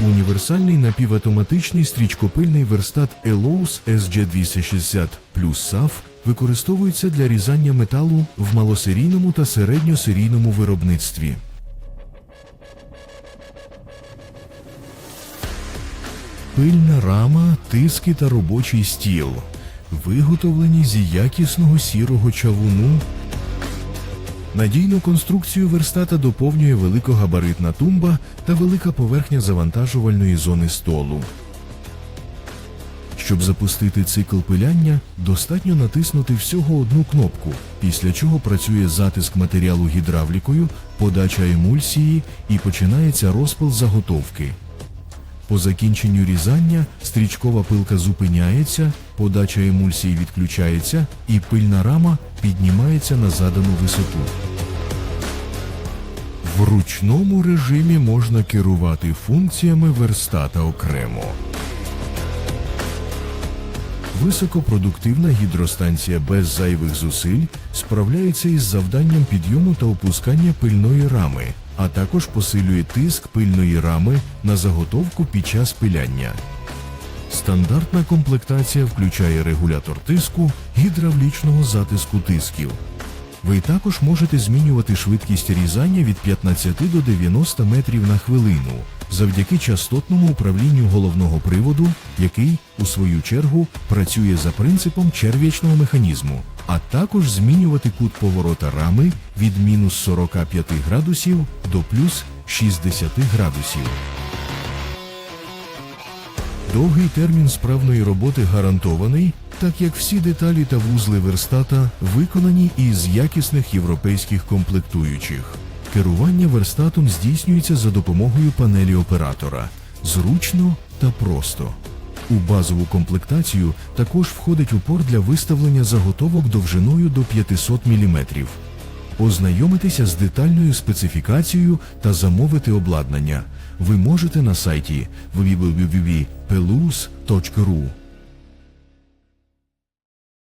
Універсальний напівавтоматичний стрічкопильний верстат Elos SG260 плюс SAF використовується для різання металу в малосерійному та середньосерійному виробництві. Пильна рама, тиски та робочий стіл, виготовлені зі якісного сірого чавуну. Надійну конструкцію верстата доповнює великогабаритна тумба та велика поверхня завантажувальної зони столу. Щоб запустити цикл пиляння, достатньо натиснути всього одну кнопку, після чого працює затиск матеріалу гідравлікою, подача емульсії і починається розпил заготовки. По закінченню різання стрічкова пилка зупиняється, подача емульсії відключається і пильна рама піднімається на задану висоту. В ручному режимі можна керувати функціями верстата окремо. Високопродуктивна гідростанція без зайвих зусиль справляється із завданням підйому та опускання пильної рами, а також посилює тиск пильної рами на заготовку під час пиляння. Стандартна комплектація включає регулятор тиску, гідравлічного затиску тисків. Ви також можете змінювати швидкість різання від 15 до 90 метрів на хвилину завдяки частотному управлінню головного приводу, який, у свою чергу, працює за принципом черв'ячного механізму, а також змінювати кут поворота рами від мінус 45 градусів до плюс 60 градусів. Довгий термін справної роботи гарантований, так як всі деталі та вузли верстата виконані із якісних європейських комплектуючих. Керування верстатом здійснюється за допомогою панелі оператора. Зручно та просто. У базову комплектацію також входить упор для виставлення заготовок довжиною до 500 мм. Ознайомитися з детальною специфікацією та замовити обладнання ви можете на сайті www.pelus.ru.